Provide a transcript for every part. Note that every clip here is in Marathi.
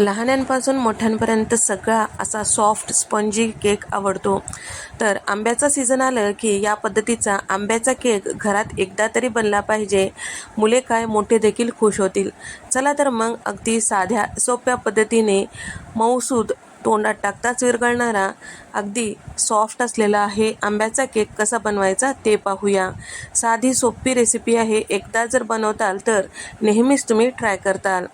लहानांपासून मोठ्यांपर्यंत सगळा असा सॉफ्ट स्पंजी केक आवडतो. तर आंब्याचा सीझन आलं की या पद्धतीचा आंब्याचा केक घरात एकदा तरी बनला पाहिजे. मुले काय मोठे देखील खुश होतील. चला तर मग अगदी साध्या सोप्या पद्धतीने मऊसूद तोंडात टाकताच विरघळणारा अगदी सॉफ्ट असलेला हे आंब्याचा केक कसा बनवायचा ते पाहूया. साधी सोपी रेसिपी आहे. एकदा जर बनवताल तर नेहमीच तुम्ही ट्राय करताल.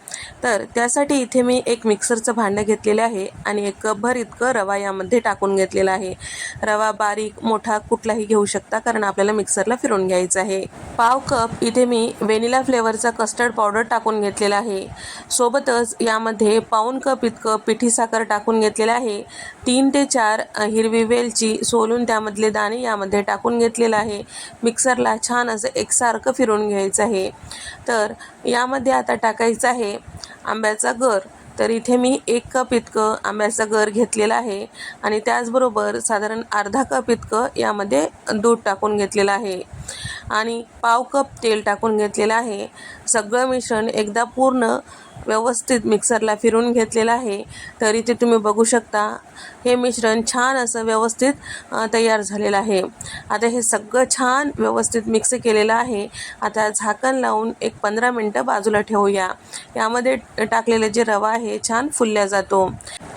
तर त्यासाठी इथे मी एक मिक्सरचं भांडं घेतलेलं आहे आणि एक कपभर इतकं रवा यामध्ये टाकून घेतलेला आहे. रवा बारीक मोठा कुठलाही घेऊ शकता कारण आपल्याला मिक्सरला फिरून घ्यायचं आहे. पाव कप इथे मी व्हेनिला फ्लेवरचा कस्टर्ड पावडर टाकून घेतलेला आहे. सोबतच यामध्ये पाऊण कप इतकं पिठी साखर टाकून घेतलेलं आहे. तीन ते चार हिरवी वेलची सोलून त्यामधले दाणे यामध्ये टाकून घेतलेलं आहे. मिक्सरला छान असं एकसारखं फिरून घ्यायचं आहे. तर यामध्ये आता टाकायचं आहे आंब्याचा गर. तर इथे मी एक कप इतकं आंब्याचा गर घेतलेला आहे. आणि त्याचबरोबर साधारण अर्धा कप इतकं यामध्ये दूध टाकून घेतलेलं आहे. आणि पाव कप तेल टाकून घेतलेलं आहे. सगळं मिश्रण एकदा पूर्ण व्यवस्थित मिक्सरला फिरून घेतलेलं आहे. तरी ते तुम्ही बघू शकता हे मिश्रण छान असं व्यवस्थित तयार झालेलं आहे. आता हे सगळं छान व्यवस्थित मिक्स केलेलं आहे. आता झाकण लावून एक पंधरा मिनटं बाजूला ठेवूया. यामध्ये टाकलेलं जे रवा आहे छान फुलल्या जातो.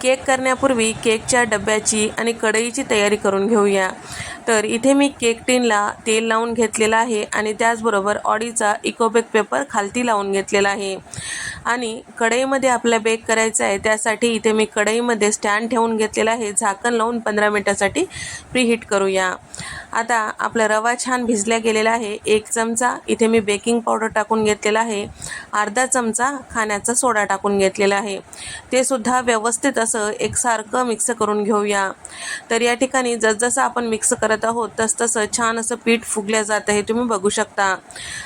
केक करण्यापूर्वी केकच्या डब्याची आणि कढईची तयारी करून घेऊया. तर इथे मी केक टिनला तेल लावून घेतलेलं आहे आणि त्याचबरोबर ऑडीचा इकोबेक पेपर खालती लावून घेतलेला आहे. आणि कढईमध्ये आपल्याला बेक करायचं आहे त्यासाठी इथे मी कढईमध्ये स्टँड ठेवून घेतलेला आहे. झाकण लावून पंधरा मिनटासाठी प्रीहीट करूया. आता आपला रवा छान भिजल्या गेलेला आहे. एक चमचा इथे मी बेकिंग पावडर टाकून घेतलेला आहे. अर्धा चमचा खाण्याचा सोडा टाकून घेतलेला आहे. ते सुद्धा व्यवस्थित असं एकसारखं मिक्स करून घेऊया. तर या ठिकाणी जसजसं आपण मिक्स करत आहोत तसतसं छान असं पीठ फुगल्या जात आहे. तुम्ही बघू शकता.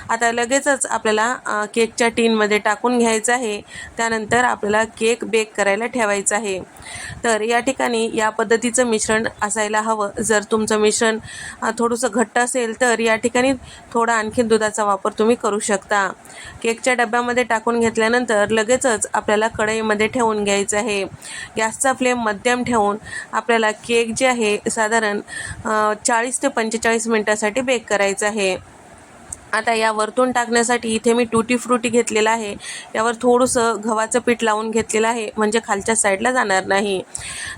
आता लगेचच आपल्याला केकच्या टीनमध्ये टाकून घ्यायचं आहे. त्यानंतर आपल्याला केक बेक करायला ठेवायचा आहे. तर या ठिकाणी या पद्धतीचं मिश्रण असायला हवं. जर तुमचं मिश्रण थोडंसं घट्ट असेल तर या ठिकाणी थोडा आणखी दुधाचा वापर तुम्ही करू शकता. केकच्या डब्यामध्ये टाकून घेतल्यानंतर लगेचच आपल्याला कढईमध्ये ठेवून घ्यायचं आहे. गॅसचा फ्लेम मध्यम ठेवून आपल्याला केक जे आहे साधारण चाळीस ते पंचेचाळीस मिनटासाठी बेक करायचं आहे. आता या वरतून टाकण्यासाठी इथे मी टुटी फ्रुटी घेतलेला आहे. यावर थोडंसं गव्हाचं पीठ लावून घेतलेलं आहे. म्हणजे खालच्या साईडला जाणार नाही.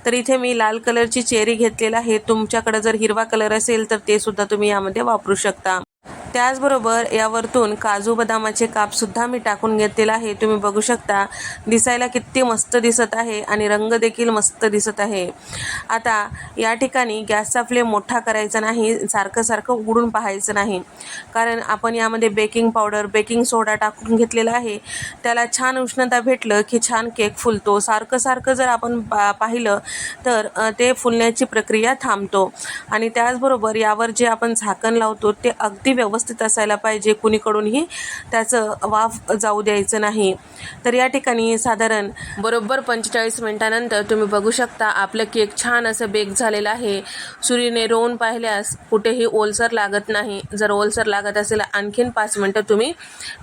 तर इथे मी लाल कलरची चेरी घेतलेला आहे. तुमच्याकडं जर हिरवा कलर असेल तर ते सुद्धा तुम्ही यामध्ये वापरू शकता. त्याचबरोबर यावरतून काजू बदामाचे कापसुद्धा मी टाकून घेतलेला आहे. तुम्ही बघू शकता दिसायला किती मस्त दिसत आहे आणि रंग देखील मस्त दिसत आहे. आता या ठिकाणी गॅसचा फ्लेम मोठा करायचा नाही सारखं सारखं उघडून पाहायचं नाही. कारण आपण यामध्ये बेकिंग पावडर बेकिंग सोडा टाकून घेतलेला आहे. त्याला छान उष्णता भेटलं की छान केक फुलतो. सारखं सारखं जर आपण पा पाहिलं तर ते फुलण्याची प्रक्रिया थांबतो. आणि त्याचबरोबर यावर जे आपण झाकण लावतो ते अगदी व्यवस्थित असायला पाहिजे कुणीकडूनही त्याचं वाफ जाऊ द्यायचं नाही. तर या ठिकाणी साधारण बरोबर पंचेचाळीस मिनिटानंतर तुम्ही बघू शकता आपलं केक छान असं बेक झालेलं आहे. सुरीने रोवून पाहिल्यास कुठेही ओलसर लागत नाही. जर ओलसर लागत असेल आणखीन पाच मिनटं तुम्ही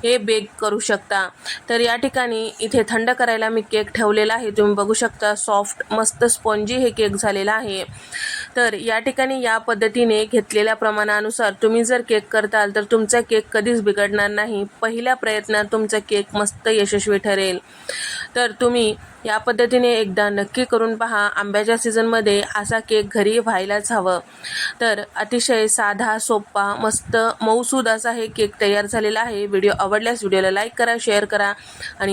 हे बेक करू शकता. तर या ठिकाणी इथे थंड करायला मी केक ठेवलेला आहे. तुम्ही बघू शकता सॉफ्ट मस्त स्पॉन्जी हे केक झालेला आहे. तर या ठिकाणी या पद्धतीने घेतलेल्या प्रमाणानुसार तुम्ही जर केक करताल तर तुमचा केक कधीच बिघडणार नाही. पहिल्या प्रयत्नात तुमचा केक मस्त यशस्वी ठरेल. तर तुम्ही या पद्धतीने एकदा नक्की करून पहा आंब्याच्या सीझनमध्ये असा केक घरी व्हायलाच हवं. तर अतिशय साधा सोपा मस्त मऊसूद असा हे केक तयार झालेला आहे. व्हिडिओ आवडल्यास व्हिडिओला लाईक करा शेअर करा आणि